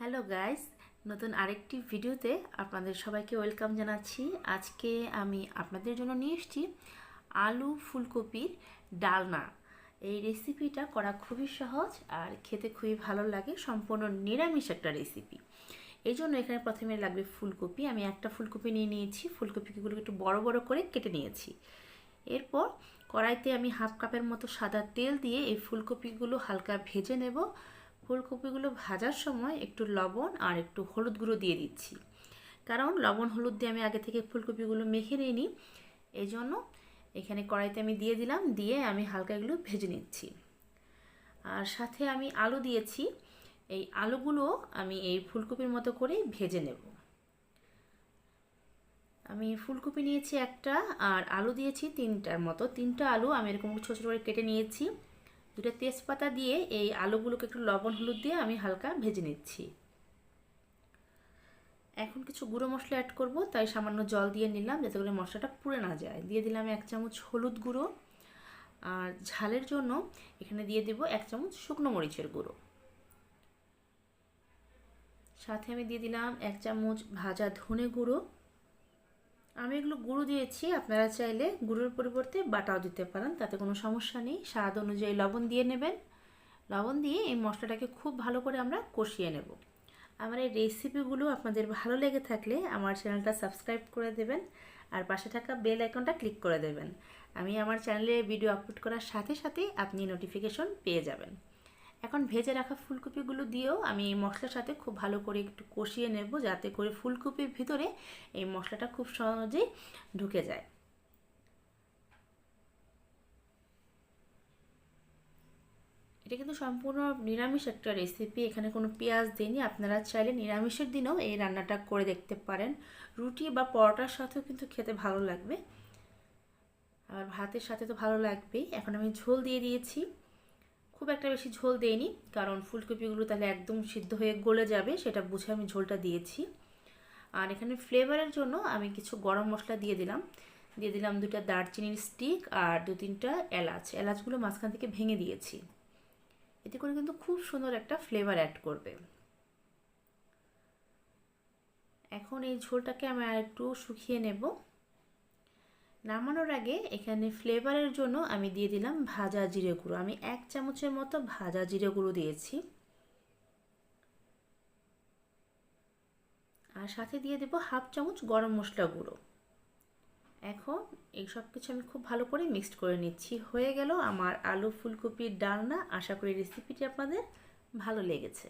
Hello guys নতুন আরেকটি ভিডিওতে আপনাদের সবাইকে ওয়েলকাম জানাচ্ছি। আজকে আমি আপনাদের জন্য নিয়ে এসেছি আলু ফুলকপির ডালনা। এই রেসিপিটা করা খুবই সহজ আর খেতে খুবই ভালো লাগে। সম্পূর্ণ নিরামিষ একটা রেসিপি এই জন্য এখানে প্রথমে লাগবে ফুলকপি। আমি একটা ফুলকপি নিয়ে নিয়েছি। ফুলকপিগুলো একটু বড় বড় করে কেটে নিয়েছি। এরপর কড়াইতে আমি হাফ কাপের মতো সাদা তেল দিয়ে এই ফুলকপিগুলো হালকা ভেজে নেব। ফুলকপিগুলো ভাজার সময় একটু লবণ আর একটু হলুদ গুঁড়ো দিয়ে দিচ্ছি। কারণ লবণ হলুদ দিয়ে আমি আগে থেকে ফুলকপিগুলো মেখে নিইনি। এই জন্য এখানে কড়াইতে আমি দিয়ে দিলাম, দিয়ে আমি হালকা এগুলো ভেজে নিচ্ছি। আর সাথে আমি আলু দিয়েছি। এই আলুগুলো আমি এই ফুলকপির মতো করে ভেজে নেব। আমি ফুলকপি নিয়েছি একটা আর আলু দিয়েছি তিনটার মতো। তিনটা আলু আমি এরকম ছোটো ছোটো করে কেটে নিয়েছি। দুটো তেজপাতা দিয়ে এই আলুগুলোকে একটু লবণ হলুদ দিয়ে আমি হালকা ভেজে নিচ্ছি। এখন কিছু গুঁড়ো মশলা অ্যাড করব, তাই সামান্য জল দিয়ে নিলাম যাতে করে মশলাটা পুড়ে না যায়। দিয়ে দিলাম এক চামচ হলুদ গুঁড়ো। আর ঝালের জন্য এখানে দিয়ে দেব এক চামচ শুকনো মরিচের গুঁড়ো। সাথে আমি দিয়ে দিলাম এক চামচ ভাজা ধনে গুঁড়ো। আমি এগুলো গুঁড়ো দিয়েছি, আপনারা চাইলে গুঁড়োর পরিবর্তে বাটাও দিতে পারেন, তাতে কোনো সমস্যা নেই। স্বাদ অনুযায়ী লবণ দিয়ে নেবেন। লবণ দিয়ে এই মশলাটাকে খুব ভালো করে আমরা কষিয়ে নেব। আমার এই রেসিপিগুলো আপনাদের ভালো লেগে থাকলে আমার চ্যানেলটা সাবস্ক্রাইব করে দেবেন আর পাশে থাকা বেল আইকনটা ক্লিক করে দেবেন। আমি আমার চ্যানেলে ভিডিও আপলোড করার সাথে সাথে আপনি নোটিফিকেশন পেয়ে যাবেন। এখন ভেজে রাখা ফুলকপিগুলো দিয়েও আমি এই মশলার সাথে খুব ভালো করে একটু কষিয়ে নেব যাতে করে ফুলকপির ভিতরে এই মশলাটা খুব সহজেই ঢুকে যায়। এটা কিন্তু সম্পূর্ণ নিরামিষ একটা রেসিপি এখানে কোনো পেঁয়াজ দিইনি, আপনারা চাইলে নিরামিষের দিনেও এই রান্নাটা করে দেখতে পারেন। রুটি বা পরোটার সাথেও কিন্তু খেতে ভালো লাগবে। আর ভাতের সাথে তো ভালো লাগবেই। এখন আমি ঝোল দিয়ে দিয়েছি। খুব একটা বেশি ঝোল দেইনি, কারণ ফুলকপিগুলো তাহলে একদম সিদ্ধ হয়ে গলে যাবে, সেটা বুঝে আমি ঝোলটা দিয়েছি। আর এখানে ফ্লেভারের জন্য আমি কিছু গরম মশলা দিয়ে দিলাম। দিয়ে দিলাম দুটা দারচিনির স্টিক আর দু তিনটা এলাচ। এলাচগুলো মাঝখান থেকে ভেঙে দিয়েছি। এতে করে কিন্তু খুব সুন্দর একটা ফ্লেভার অ্যাড করবে। এখন এই ঝোলটাকে আমি আর একটু শুকিয়ে নেব। নামানোর আগে এখানে ফ্লেভারের জন্য আমি দিয়ে দিলাম ভাজা জিরে গুঁড়ো। আমি এক চামচের মতো ভাজা জিরে গুঁড়ো দিয়েছি। আর সাথে দিয়ে দেব হাফ চামচ গরম মশলা গুঁড়ো। এখন এই সব কিছু আমি খুব ভালো করে মিক্সড করে নিচ্ছি। হয়ে গেল আমার আলু ফুলকপির ডালনা। আশা করি রেসিপিটি আপনাদের ভালো লেগেছে।